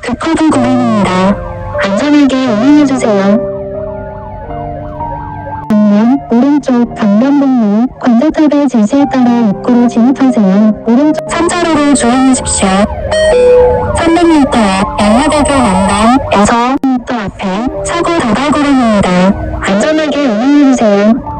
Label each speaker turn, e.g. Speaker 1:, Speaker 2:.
Speaker 1: 급하던 고객입니다. 안전하게 운행해주세요. 방면 오른쪽 강변북로 관자탑의 지시에 따라 입구로 진입하세요. 오른쪽 산자로로 주행하십시오. 300m 앞 양화대교 남단에서 100m 앞에 사고 다발 구간입니다. 안전하게 운행해주세요.